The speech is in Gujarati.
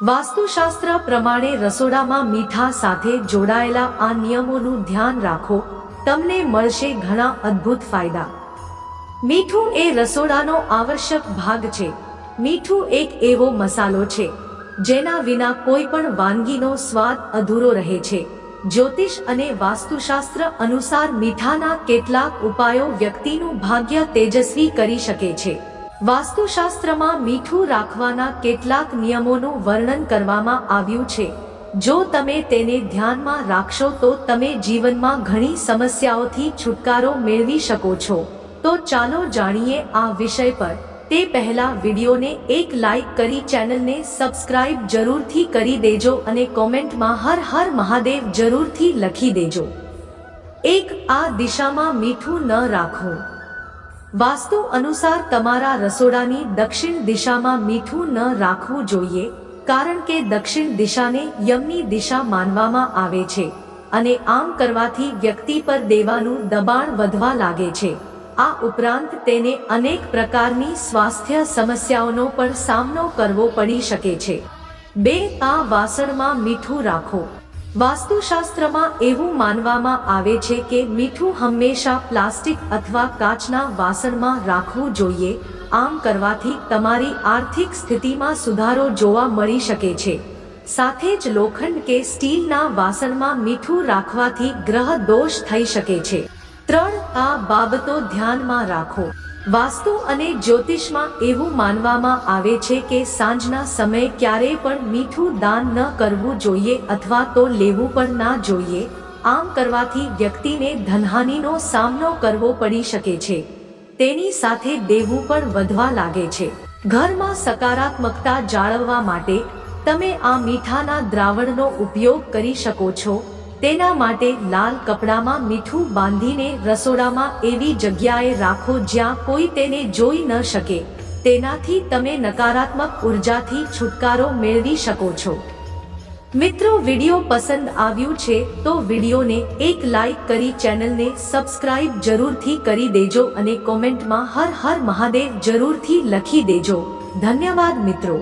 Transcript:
વાસ્તુશાસ્ત્ર પ્રમાણે રસોડામાં મીઠા સાથે જોડાયેલા આ નિયમોનું ધ્યાન રાખો, તમને મળશે ઘણા અદ્ભુત ફાયદા. મીઠું એ રસોડાનો આવશ્યક ભાગ છે. મીઠું એક એવો મસાલો છે, જેના વિના કોઈ પણ વાનગીનો સ્વાદ અધૂરો રહે છે. જ્યોતિષ અને વાસ્તુશાસ્ત્ર અનુસાર મીઠાના કેટલાક ઉપાયો વ્યક્તિનું ભાગ્ય તેજસ્વી કરી શકે છે. વાસ્તુશાસ્ત્રમાં મીઠું રાખવાના કેટલાક નિયમોનું વર્ણન કરવામાં આવ્યું છે. જો તમે તેને ધ્યાનમાં રાખશો તો તમે જીવનમાં ઘણી સમસ્યાઓથી છુટકારો મેળવી શકો છો. તો ચાલો જાણીએ આ વિષય પર. તે પહેલા વિડીયોને એક લાઈક કરી ચેનલને સબસ્ક્રાઇબ જરૂરથી કરી દેજો અને કોમેન્ટમાં હર હર મહાદેવ જરૂરથી લખી દેજો. એક, આ દિશામાં મીઠું ન રાખવું વાસ્તુ અનુસાર તમારા રસોડાની દક્ષિણ દિશામાં મીઠું ન રાખવું જોઈએ, કારણ કે દક્ષિણ દિશાને યમની દિશા માનવામાં આવે છે અને આમ કરવાથી વ્યક્તિ પર દેવાનું દબાણ વધવા લાગે છે. આ ઉપરાંત તેને અનેક પ્રકારની સ્વાસ્થ્ય સમસ્યાઓનો પણ સામનો કરવો પડી શકે છે. બે, આ વાસણમાં મીઠું રાખો. વાસ્તુશાસ્ત્રમાં એવું માનવામાં આવે છે કે મીઠું હંમેશા પ્લાસ્ટિક અથવા કાચના વાસણમાં રાખવું જોઈએ, આમ કરવાથી તમારી આર્થિક સ્થિતિમાં સુધારો જોવા મળી શકે છે. સાથે જ લોખંડ કે સ્ટીલના વાસણમાં મીઠું રાખવાથી ગ્રહ દોષ થઈ શકે છે. ત્રણ આ બાબતો ધ્યાનમાં રાખો. વાસ્તુ અને જ્યોતિષમાં એવું માનવામાં આવે છે કે સાંજના સમયે ક્યારેય પણ મીઠું દાન ન કરવું જોઈએ અથવા તો લેવું પણ ના જોઈએ. આમ કરવાથી વ્યક્તિને ધનહાનિનો સામનો કરવો પડી શકે છે. તેની સાથે દેવું પણ વધવા લાગે છે. ઘરમાં સકારાત્મકતા જાળવવા માટે તમે આ મીઠાના દ્રાવણનો ઉપયોગ કરી શકો છો. તેના માટે લાલ કપડામાં મીઠું બાંધીને રસોડામાં એવી જગ્યાએ રાખો જ્યાં કોઈ તેને જોઈ ન શકે. તેનાથી તમે નકારાત્મક ઉર્જાથી છુટકારો મેળવી શકો છો. મિત્રો, વીડિયો પસંદ આવ્યું છે તો વિડીયોને એક લાઈક કરી ચેનલને સબસ્ક્રાઇબ જરૂરથી કરી દેજો અને કોમેન્ટમાં હર હર મહાદેવ જરૂરથી લખી દેજો. ધન્યવાદ મિત્રો.